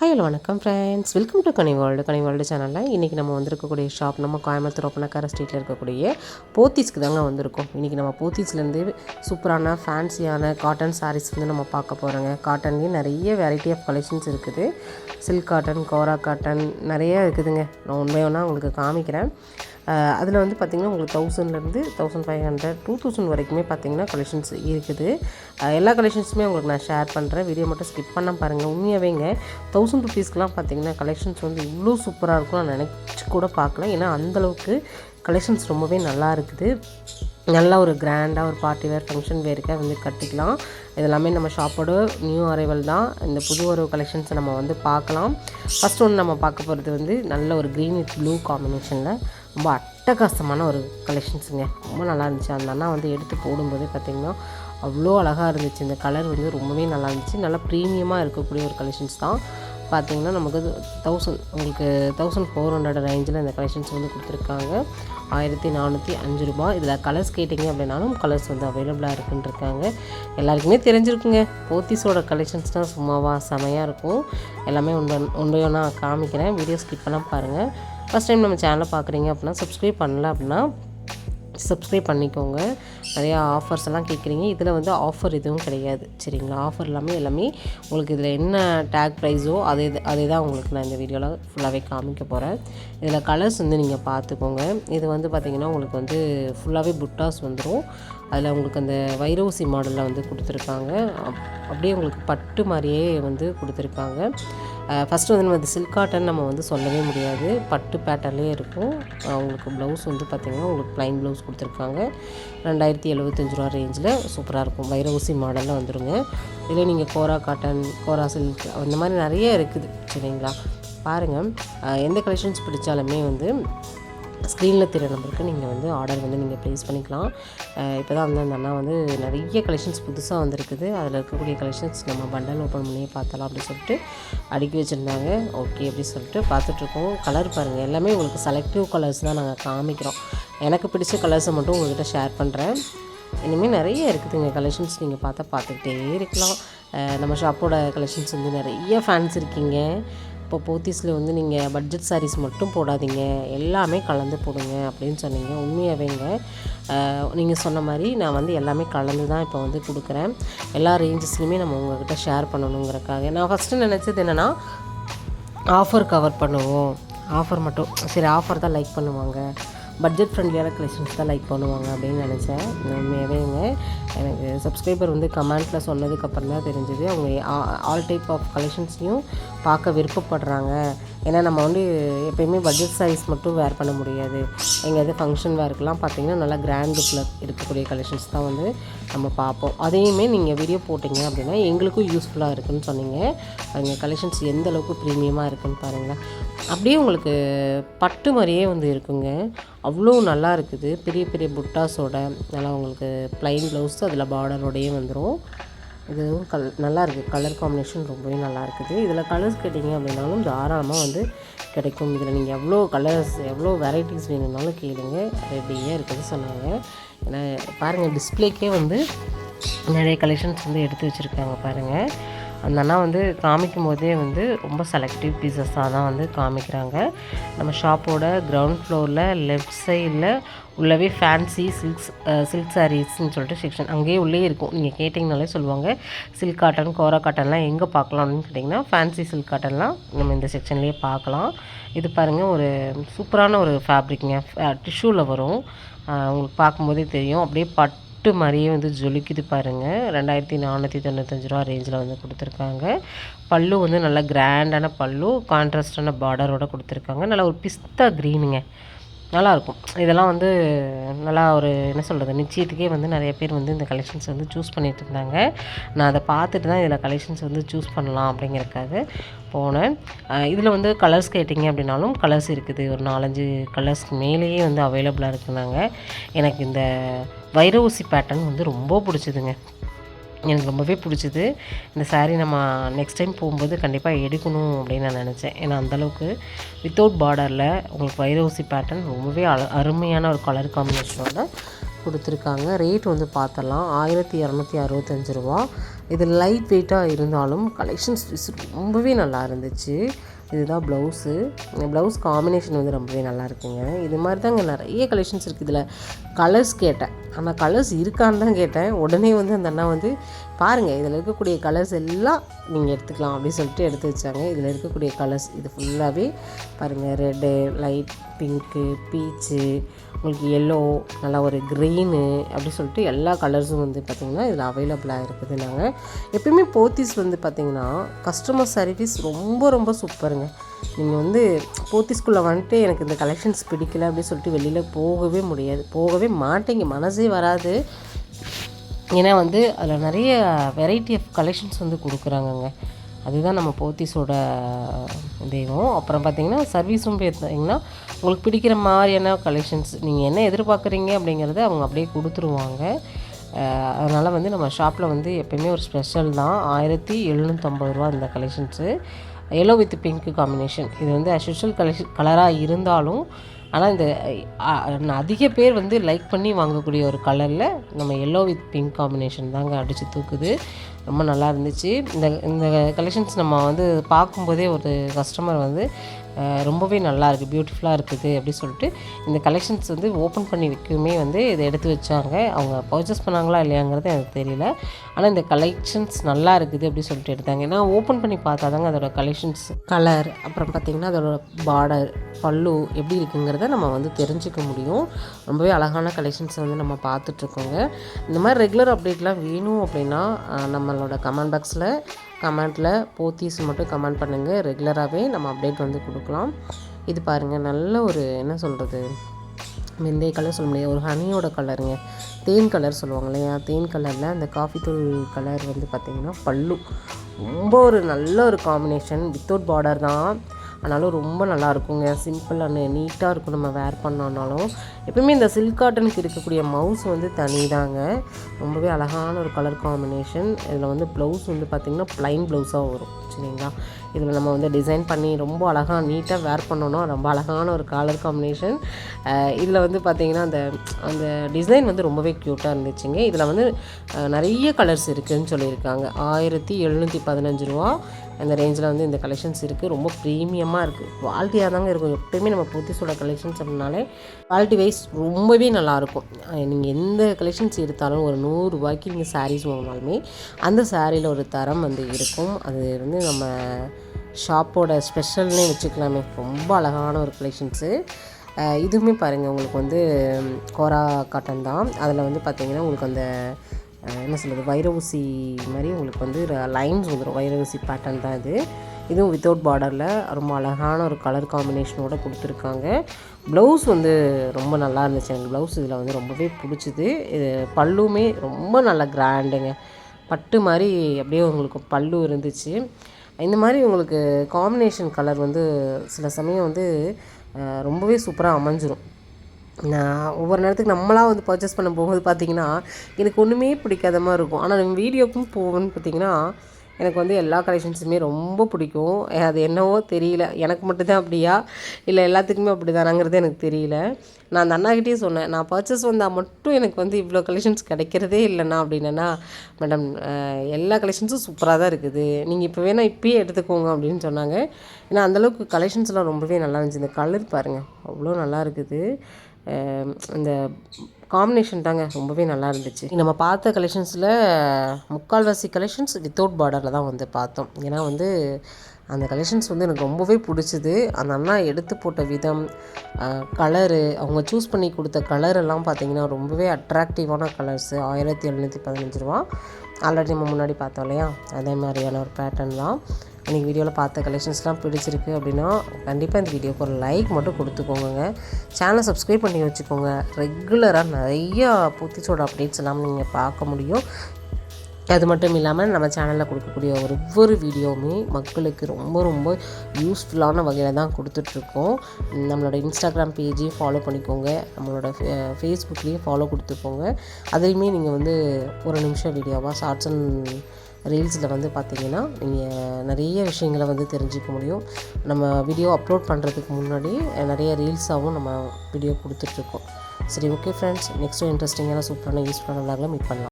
Hello வணக்கம் friends welcome to Kani world Kani world சேனலில் இன்றைக்கி நம்ம வந்திருக்கக்கூடிய ஷாப் நம்ம கோயம்புத்தூர் ஒப்பனக்கார ஸ்ட்ரீட்டில் இருக்கக்கூடிய போத்தீஸ்க்கு தாங்க வந்திருக்கோம். இன்றைக்கி நம்ம போத்தீஸ்லேருந்து சூப்பரான ஃபேன்சியான காட்டன் சாரீஸ் வந்து நம்ம பார்க்க போகிறோங்க காட்டன்லேயும் நிறைய வெரைட்டி ஆஃப் கலெக்ஷன்ஸ் இருக்குது. சில்க் காட்டன் கோரா காட்டன் நிறைய இருக்குதுங்க. நான் உண்மையாக உங்களுக்கு காமிக்கிறேன். அதில் வந்து பார்த்திங்கன்னா உங்களுக்கு தௌசண்ட்லேருந்து thousand five hundred two thousand வரைக்குமே பார்த்திங்கன்னா கலெக்ஷன்ஸ் இருக்குது. எல்லா கலெக்ஷன்ஸுமே உங்களுக்கு நான் ஷேர் பண்ணுறேன் வீடியோ மட்டும் ஸ்கிப் பண்ண பாருங்கள் உண்மையாகவேங்க தௌசண்ட் ருபீஸ்க்குலாம் பார்த்திங்கன்னா கலெக்ஷன்ஸ் வந்து இவ்வளோ சூப்பராக இருக்கும் நான் நினச்சி கூட பார்க்கல ஏன்னா அந்தளவுக்கு கலெக்ஷன்ஸ் ரொம்பவே நல்லா இருக்குது. நல்ல ஒரு கிராண்டாக ஒரு பார்ட்டி வேர் ஃபங்க்ஷன் வேருக்காக வந்து கட்டிக்கலாம். இதெல்லாமே நம்ம ஷாப்போட நியூ அரைவல் தான். இந்த புது ஒரு கலெக்ஷன்ஸை நம்ம வந்து பார்க்கலாம் ஃபஸ்ட் ஒன்று நம்ம பார்க்க போகிறது வந்து நல்ல ஒரு க்ரீன் வித் ப்ளூ காம்பினேஷனில் ரொம்ப அட்டகாசமான ஒரு கலெக்ஷன்ஸுங்க ரொம்ப நல்லா இருந்துச்சு. அந்த அண்ணா வந்து எடுத்து போடும்போது பார்த்திங்கன்னா அவ்வளோ அழகாக இருந்துச்சு. இந்த கலர் வந்து ரொம்பவே நல்லா இருந்துச்சு. நல்லா ப்ரீமியமாக இருக்கக்கூடிய ஒரு கலெக்ஷன்ஸ் தான். பார்த்தீங்கன்னா நமக்கு தௌசண்ட் உங்களுக்கு தௌசண்ட் ஃபோர் ஹண்ட்ரட் ரேஞ்சில் இந்த கலெக்ஷன்ஸ் வந்து கொடுத்துருக்காங்க. ஆயிரத்தி நானூற்றி அஞ்சு ரூபா இதில் கலர்ஸ் கேட்டிங்க அப்படின்னாலும் கலர்ஸ் வந்து அவைலபிளாக இருக்குன்னு இருக்காங்க எல்லாருக்குமே தெரிஞ்சிருக்குங்க. போத்தீஸோட கலெக்ஷன்ஸ் தான் சும்மாவா செமையாக இருக்கும். எல்லாமே உண்மை உண்மையாக நான் காமிக்கிறேன். வீடியோ ஸ்கிப் பண்ண பாருங்கள் ஃபஸ்ட் டைம் நம்ம சேனலை பார்க்குறீங்க அப்படின்னா சப்ஸ்கிரைப் பண்ணல அப்படின்னா சப்ஸ்கிரைப் பண்ணிக்கோங்க. நிறையா ஆஃபர்ஸ் எல்லாம் கேட்குறீங்க இதில் வந்து ஆஃபர் எதுவும் கிடையாது. சரிங்களா? ஆஃபர் எல்லாமே எல்லாமே உங்களுக்கு இதில் என்ன டேக் ப்ரைஸோ அதே அதே தான் உங்களுக்கு நான் இந்த வீடியோவில் ஃபுல்லாகவே காமிக்க போகிறேன் இதில் கலர்ஸ் வந்து நீங்கள் பார்த்துக்கோங்க இது வந்து பார்த்திங்கன்னா உங்களுக்கு வந்து ஃபுல்லாகவே புட்டாஸ் வந்துடும் அதில் உங்களுக்கு அந்த வைரோசி மாடலில் வந்து கொடுத்துருக்காங்க. அப்- அப்படியே உங்களுக்கு பட்டு மாதிரியே வந்து கொடுத்துருக்காங்க. ஃபஸ்ட்டு வந்து நம்ம சில்க் காட்டன் நம்ம வந்து சொல்லவே முடியாது. பட்டு பேட்டர்லேயே இருக்கும். அவங்களுக்கு ப்ளவுஸ் வந்து பார்த்திங்கன்னா உங்களுக்கு ப்ளைன் ப்ளவுஸ் கொடுத்துருக்காங்க. ரெண்டாயிரத்தி எழுபத்தஞ்சு ரூபா ரேஞ்சில் சூப்பராக இருக்கும். வைரவுசி மாடலில் வந்துடுங்க இதில் நீங்கள் கோரா காட்டன் கோரா சில்க் அந்த மாதிரி நிறைய இருக்குது. சரிங்களா? பாருங்கள் எந்த கலெக்ஷன்ஸ் பிடிச்சாலுமே வந்து ஸ்க்ரீனில் தெரிய நம்பருக்கு நீங்கள் வந்து ஆர்டர் வந்து நீங்கள் ப்ளேஸ் பண்ணிக்கலாம். இப்போ தான் வந்து அந்த அண்ணா வந்து நிறைய கலெக்ஷன்ஸ் புதுசாக வந்திருக்குது. அதில் இருக்கக்கூடிய கலெக்ஷன்ஸ் நம்ம பண்டல் ஓப்பன் பண்ணியே பார்த்தலாம் அப்படின்னு சொல்லிட்டு அடுக்கி வச்சுருந்தாங்க. ஓகே அப்படி சொல்லிட்டு பார்த்துட்ருக்கோம் கலர் பாருங்கள் எல்லாமே உங்களுக்கு செலக்டிவ் கலர்ஸ் தான் நாங்கள் காமிக்கிறோம். எனக்கு பிடிச்ச கலர்ஸை மட்டும் உங்கள்கிட்ட ஷேர் பண்ணுறேன் இனிமேல் நிறைய இருக்குதுங்க கலெக்ஷன்ஸ் நீங்கள் பார்த்தா பார்த்துக்கிட்டே இருக்கலாம். நம்ம ஷாப்போட கலெக்ஷன்ஸ் வந்து நிறைய ஃபேன்ஸ் இருக்கீங்க. இப்போ போத்தீஸில் வந்து நீங்கள் பட்ஜெட் சாரீஸ் மட்டும் போடாதீங்க. எல்லாமே கலந்து போடுங்க அப்படின்னு சொன்னீங்க. உண்மையாகவேங்க நீங்கள் சொன்ன மாதிரி நான் வந்து எல்லாமே கலந்து தான் இப்போ வந்து கொடுக்குறேன். எல்லா ரேஞ்சஸ்லையுமே நம்ம உங்ககிட்ட ஷேர் பண்ணணுங்கிறக்காக. நான் ஃபஸ்ட்டு நினச்சது என்னென்னா ஆஃபர் கவர் பண்ணுவோம். ஆஃபர் மட்டும் சரி ஆஃபர் தான் லைக் பண்ணுவாங்க. பட்ஜெட் ஃப்ரெண்ட்லியான கலெக்ஷன்ஸ் தான் லைக் பண்ணுவாங்க அப்படின்னு நினச்சேன். உண்மையாகவேங்க எனக்கு சப்ஸ்கிரைபர் வந்து கமெண்ட்டில் சொன்னதுக்கப்புறம் தான் தெரிஞ்சது. அவங்க ஆல் டைப் ஆஃப் கலெக்ஷன்ஸையும் பார்க்க விருப்பப்படுறாங்க. ஏன்னா நம்ம வந்து எப்பயுமே பட்ஜெட் சைஸ் மட்டும் வேர் பண்ண முடியாது. எங்கேயாவது ஃபங்க்ஷன் வேர்க்கெலாம் பார்த்தீங்கன்னா நல்லா கிராண்ட் லுக்கில் இருக்கக்கூடிய கலெக்ஷன்ஸ் தான் வந்து நம்ம பார்ப்போம். அதையுமே நீங்கள் வீடியோ போட்டிங்க அப்படின்னா எங்களுக்கும் யூஸ்ஃபுல்லாக இருக்குன்னு சொன்னீங்க. அவங்க கலெக்ஷன்ஸ் எந்த அளவுக்கு ப்ரீமியமாக இருக்குன்னு பாருங்களேன். அப்படியே உங்களுக்கு பட்டு மாதிரியே வந்து இருக்குங்க. அவ்வளோ நல்லா இருக்குது. பெரிய பெரிய புட்டாஸோட நல்லா உங்களுக்கு ப்ளைன் ப்ளவுஸ் அதில் பார்டரோடையே வந்துடும் இதுவும் கல் நல்லா இருக்குது கலர் காம்பினேஷன் ரொம்பவே நல்லா இருக்குது. இதில் கலர்ஸ் கேட்டிங்க அப்படின்னாலும் தாராளமாக வந்து கிடைக்கும். இதில் நீங்கள் எவ்வளோ கலர்ஸ் எவ்வளோ வெரைட்டிஸ் வேணும்னாலும் கேளுங்க. ரெடியாக இருக்குது சொன்னாங்க. ஏன்னா பாருங்கள் டிஸ்பிளேக்கே வந்து நிறைய கலெக்ஷன்ஸ் வந்து எடுத்து வச்சுருக்காங்க பாருங்கள் அந்த அண்ணா வந்து காமிக்கும் போதே வந்து ரொம்ப செலக்டிவ் பீசஸாக தான் வந்து காமிக்கிறாங்க. நம்ம ஷாப்போட கிரவுண்ட் ஃப்ளோரில் லெஃப்ட் சைடில் உள்ளவே ஃபேன்சி சில்க்ஸ் சில்க் சாரீஸ்ன்னு சொல்லிட்டு செக்ஷன் அங்கேயே உள்ளே இருக்கும். நீங்கள் கேட்டிங்கனாலே சொல்லுவாங்க சில்க் காட்டன் கோரா காட்டன்லாம் எங்கே பார்க்கலாம் அப்படின்னு கேட்டிங்கன்னா ஃபேன்சி சில்க் காட்டன்லாம் நம்ம இந்த செக்ஷன்லேயே பார்க்கலாம். இது பாருங்கள் ஒரு சூப்பரான ஒரு ஃபேப்ரிக்ங்க டிஷ்யூவில் வரும். உங்களுக்கு பார்க்கும்போதே தெரியும். அப்படியே பட் பட்டு மாதிரியே வந்து ஜொலிக்குது பாருங்கள் ரெண்டாயிரத்தி நானூற்றி தொண்ணூத்தஞ்சு ரூபா ரேஞ்சில் வந்து கொடுத்துருக்காங்க. பல்லு வந்து நல்லா கிராண்டான பல்லு கான்ட்ராஸ்டான பார்டரோட கொடுத்துருக்காங்க. நல்லா ஒரு பிஸ்தா க்ரீனுங்க நல்லாயிருக்கும். இதெல்லாம் வந்து நல்லா ஒரு என்ன சொல்கிறது நிச்சயத்துக்கே வந்து நிறைய பேர் வந்து இந்த கலெக்ஷன்ஸ் வந்து சூஸ் பண்ணிகிட்டு இருந்தாங்க. நான் அதை பார்த்துட்டு தான் இதில் கலெக்ஷன்ஸ் வந்து சூஸ் பண்ணலாம் அப்படிங்கிறதுக்காக போனேன். இதில் வந்து கலர்ஸ் கேட்டிங்க அப்படின்னாலும் கலர்ஸ் இருக்குது. ஒரு நாலஞ்சு கலர்ஸ் மேலேயே வந்து அவைலபிளாக இருக்குனாங்க. எனக்கு இந்த வைரஊசி பேட்டர்ன் வந்து ரொம்ப பிடிச்சதுங்க. எனக்கு ரொம்பவே பிடிச்சிது. இந்த சாரீ நம்ம நெக்ஸ்ட் டைம் போகும்போது கண்டிப்பாக எடுக்கணும் அப்படின்னு நான் நினச்சேன். ஏன்னா அந்தளவுக்கு வித்தவுட் பார்டரில் உங்களுக்கு வைரவுசி பேட்டர்ன் ரொம்பவே அழ அருமையான ஒரு கலர் காம்பினேஷனோட கொடுத்துருக்காங்க. ரேட் வந்து பார்த்தலாம் ஆயிரத்தி இரநூத்தி அறுபத்தஞ்சு ரூபா. இது லைட் வெயிட்டாக இருந்தாலும் கலெக்ஷன்ஸ் ரொம்பவே நல்லா இருந்துச்சு. இதுதான் ப்ளவுஸு. ப்ளவுஸ் காம்பினேஷன் வந்து ரொம்பவே நல்லா இருக்குங்க இது மாதிரி தாங்க நிறைய கலெக்ஷன்ஸ் இருக்குது இதில். கலர்ஸ் கேட்டேன். ஆனால் கலர்ஸ் இருக்கான்னு தான் கேட்டேன். உடனே வந்து அந்த அண்ணா வந்து பாருங்கள் இதில் இருக்கக்கூடிய கலர்ஸ் எல்லாம் நீங்கள் எடுத்துக்கலாம் அப்படின்னு சொல்லிட்டு எடுத்து வச்சாங்க. இதில் இருக்கக்கூடிய கலர்ஸ் இது ஃபுல்லாகவே பாருங்கள் ரெட்டு லைட் பிங்க்கு பீச்சு உங்களுக்கு எல்லோ நல்லா ஒரு க்ரீனு அப்படி சொல்லிட்டு எல்லா கலர்ஸும் வந்து பார்த்திங்கன்னா இதில் அவைலபிளாக இருக்குது நாங்கள் எப்பயுமே போத்திஸ் வந்து பார்த்திங்கன்னா கஸ்டமர் சர்வீஸ் ரொம்ப ரொம்ப சூப்பருங்க நீங்கள் வந்து போத்திஸ்குள்ளே வந்துட்டு எனக்கு இந்த கலெக்ஷன்ஸ் பிடிக்கல அப்படின்னு சொல்லிட்டு வெளியில் போகவே முடியாது. போகவே மாட்டேங்க. மனசே வராது. ஏன்னா வந்து அதில் நிறைய வெரைட்டி ஆஃப் கலெக்ஷன்ஸ் வந்து கொடுக்குறாங்கங்க. அதுதான் நம்ம போத்தீஸோட தெய்வம். அப்புறம் பார்த்தீங்கன்னா சர்வீஸும் பார்த்தீங்கன்னா உங்களுக்கு பிடிக்கிற மாதிரியான கலெக்ஷன்ஸ் நீங்கள் என்ன எதிர்பார்க்குறீங்க அப்படிங்கிறத அவங்க அப்படியே கொடுத்துருவாங்க. அதனால் வந்து நம்ம ஷாப்பில் வந்து எப்போயுமே ஒரு ஸ்பெஷல் தான். ஆயிரத்தி எழுநூற்றம்பது ரூபா இந்த collections yellow with pink combination இது வந்து அஸ்யூஷுவல் கலெக்ஷன் கலராக இருந்தாலும் ஆனால் இந்த அதிக பேர் வந்து லைக் பண்ணி வாங்கக்கூடிய ஒரு கலரில் நம்ம எல்லோ வித் பிங்க் காம்பினேஷன் தாங்க அடித்து தூக்குது. ரொம்ப நல்லா இருந்துச்சு. இந்த இந்த கலெக்ஷன்ஸ் நம்ம வந்து பார்க்கும்போதே ஒரு கஸ்டமர் வந்து ரொம்பவே நல்லா இருக்குது பியூட்டிஃபுல்லாக இருக்குது அப்படி சொல்லிட்டு இந்த கலெக்ஷன்ஸ் வந்து ஓப்பன் பண்ணி வைக்கவுமே வந்து இதை எடுத்து வச்சாங்க. அவங்க பர்ச்சேஸ் பண்ணாங்களா இல்லையாங்கிறது எனக்கு தெரியல. ஆனால் இந்த கலெக்ஷன்ஸ் நல்லா இருக்குது அப்படின்னு சொல்லிட்டு எடுத்தாங்க. ஏன்னா ஓப்பன் பண்ணி பார்த்தா தாங்க அதோட கலெக்ஷன்ஸ் கலர் அப்புறம் பார்த்திங்கன்னா அதோட பார்டர் பல்லு எப்படி இருக்குங்கிறத நம்ம வந்து தெரிஞ்சுக்க முடியும். ரொம்பவே அழகான கலெக்ஷன்ஸை வந்து நம்ம பார்த்துட்ருக்கோங்க இந்த மாதிரி ரெகுலர் அப்டேட்லாம் வேணும் அப்படின்னா நம்மளோட கமெண்ட் பாக்ஸில் கமெண்ட்டில் போத்தீஸ் மட்டும் கமெண்ட் பண்ணுங்கள் ரெகுலராகவே நம்ம அப்டேட் வந்து கொடுக்கலாம். இது பாருங்கள் நல்ல ஒரு என்ன சொல்கிறது வெந்தய கலர் சொல்ல முடியாது. ஒரு ஹனியோட கலருங்க தேன் கலர் சொல்லுவாங்க இல்லையா? தேன் கலரில் அந்த காஃபி தூள் கலர் வந்து பார்த்திங்கன்னா பல்லு. ரொம்ப ஒரு நல்ல ஒரு காம்பினேஷன் வித்தவுட் பார்டர் தான். ஆனாலும் ரொம்ப நல்லா இருக்குங்க. சிம்பிளான நீட்டாக இருக்கும். நம்ம வேர் பண்ணோன்னாலும் எப்பவுமே இந்த சில்க் காட்டனுக்கு இருக்கக்கூடிய மவுஸ் வந்து தனி தாங்க ரொம்பவே அழகான ஒரு கலர் காம்பினேஷன் இதில் வந்து ப்ளவுஸ் வந்து பார்த்திங்கன்னா ப்ளைன் ப்ளவுஸாக வரும். சரிங்களா? இதில் நம்ம வந்து டிசைன் பண்ணி ரொம்ப அழகாக நீட்டாக வேர் பண்ணணும் ரொம்ப அழகான ஒரு கலர் காம்பினேஷன் இதில் வந்து பார்த்திங்கன்னா அந்த அந்த டிசைன் வந்து ரொம்பவே க்யூட்டாக இருந்துச்சுங்க. இதில் வந்து நிறைய கலர்ஸ் இருக்குதுன்னு சொல்லியிருக்காங்க. ஆயிரத்தி எழுநூற்றி பதினஞ்சு ரூபா. அந்த ரேஞ்சில் வந்து இந்த கலெக்ஷன்ஸ் இருக்குது ரொம்ப ப்ரீமியமாக இருக்குது குவாலிட்டியாக தாங்க இருக்கும். எப்போயுமே நம்ம புத்திசோட கலெக்ஷன்ஸ் அப்படின்னாலே குவாலிட்டி வைஸ் ரொம்பவே நல்லாயிருக்கும் நீங்கள் எந்த கலெக்ஷன்ஸ் எடுத்தாலும் ஒரு நூறுரூபாய்க்கு நீங்கள் சாரீஸ் வாங்கினாலுமே அந்த சாரியில் ஒரு தரம் வந்து இருக்கும். அது வந்து நம்ம ஷாப்போட ஸ்பெஷல்னே வச்சுக்கலாமே. ரொம்ப அழகான ஒரு கலெக்ஷன்ஸு இதுவுமே பாருங்கள் உங்களுக்கு வந்து கோரா காட்டன் தான். அதில் வந்து பார்த்திங்கன்னா உங்களுக்கு அந்த என்ன சொல்கிறது வைர ஊசி மாதிரி உங்களுக்கு வந்து லைன்ஸ் வந்துடும் வைர ஊசி பேட்டர்ன் தான் இது. இதுவும் வித்தவுட் பார்டரில் ரொம்ப அழகான ஒரு கலர் காம்பினேஷனோடு கொடுத்துருக்காங்க. ப்ளவுஸ் வந்து ரொம்ப நல்லா இருந்துச்சு. எனக்கு ப்ளவுஸ் இதில் வந்து ரொம்பவே பிடிச்சிது. இது பல்லுமே ரொம்ப நல்லா கிராண்டுங்க பட்டு மாதிரி அப்படியே உங்களுக்கு பல்லு இருந்துச்சு. இந்த மாதிரி உங்களுக்கு காம்பினேஷன் கலர் வந்து சில சமயம் வந்து ரொம்பவே சூப்பராக அமைஞ்சிரும். நான் ஒவ்வொரு நேரத்துக்கு நம்மளாக வந்து பர்ச்சேஸ் பண்ண போகும்போது பார்த்திங்கன்னா எனக்கு ஒன்றுமே பிடிக்காத மாதிரி இருக்கும். ஆனால் நம்ம வீடியோக்கும் போகணும்னு பார்த்திங்கன்னா எனக்கு வந்து எல்லா கலெக்ஷன்ஸுமே ரொம்ப பிடிக்கும். அது என்னவோ தெரியல. எனக்கு மட்டும்தான் அப்படியா? இல்லை எல்லாத்துக்குமே அப்படி தானாங்கிறது எனக்கு தெரியல. நான் அந்த அண்ணாக்கிட்டே சொன்னேன் நான் பர்ச்சேஸ் வந்தால் மட்டும் எனக்கு வந்து இவ்வளோ கலெக்ஷன்ஸ் கிடைக்கிறதே இல்லைண்ணா அப்படின்னா மேடம் எல்லா கலெக்ஷன்ஸும் சூப்பராக தான் இருக்குது. நீங்கள் இப்போ வேணால் இப்பயே எடுத்துக்கோங்க அப்படின்னு சொன்னாங்க. ஏன்னா அந்தளவுக்கு கலெக்ஷன்ஸ்லாம் ரொம்பவே நல்லா இருந்துச்சு. இந்த கலர் பாருங்கள் அவ்வளோ நல்லா இருக்குது. இந்த காம்பினேஷன் தாங்க ரொம்பவே நல்லா இருந்துச்சு. நம்ம பார்த்த கலெக்ஷன்ஸில் முக்கால்வாசி கலெக்ஷன்ஸ் வித்தவுட் பார்டரில் தான் வந்து பார்த்தோம். ஏன்னா வந்து அந்த கலெக்ஷன்ஸ் வந்து எனக்கு ரொம்பவே பிடிச்சிது. அந்த அண்ணா எடுத்து போட்ட விதம் கலரு அவங்க சூஸ் பண்ணி கொடுத்த கலரெல்லாம் பார்த்திங்கன்னா ரொம்பவே அட்ராக்டிவான கலர்ஸு ஆயிரத்தி எழுநூற்றி பதினஞ்சு ரூபா. ஆல்ரெடி நம்ம முன்னாடி பார்த்தோம் இல்லையா? அதே மாதிரியான ஒரு பேட்டர்ன் தான். இன்றைக்கி வீடியோவில் பார்த்த கலெக்ஷன்ஸ்லாம் பிடிச்சிருக்கு அப்படின்னா கண்டிப்பாக இந்த வீடியோக்கு ஒரு லைக் மட்டும் கொடுத்துக்கோங்க சேனலை சப்ஸ்கிரைப் பண்ணி வச்சுக்கோங்க. ரெகுலராக நிறையா புத்திச்சோட அப்டேட்ஸ் எல்லாம் நீங்கள் பார்க்க முடியும். அது மட்டும் இல்லாமல் நம்ம சேனலில் கொடுக்கக்கூடிய ஒவ்வொரு வீடியோவுமே மக்களுக்கு ரொம்ப ரொம்ப யூஸ்ஃபுல்லான வகையில் தான் கொடுத்துட்ருக்கோம். நம்மளோட இன்ஸ்டாகிராம் பேஜையும் ஃபாலோ பண்ணிக்கோங்க. நம்மளோட ஃபேஸ்புக்லேயும் ஃபாலோ கொடுத்துக்கோங்க. அதுலேயுமே நீங்கள் வந்து ஒரு நிமிஷம் வீடியோவாக ஷார்ட்ஸ் அண்ட் ரீல்ஸில் வந்து பார்த்திங்கன்னா நீங்கள் நிறைய விஷயங்களை வந்து தெரிஞ்சிக்க முடியும். நம்ம வீடியோ அப்லோட் பண்ணுறதுக்கு முன்னாடி நிறைய ரீல்ஸாகவும் நம்ம வீடியோ கொடுத்துட்ருக்கோம் சரி ஓகே ஃப்ரெண்ட்ஸ் நெக்ஸ்ட்டு இன்ட்ரெஸ்டிங்கான சூப்பரான யூஸ்ஃபுல்லான பண்ணலாம் மீட் பண்ணலாம்.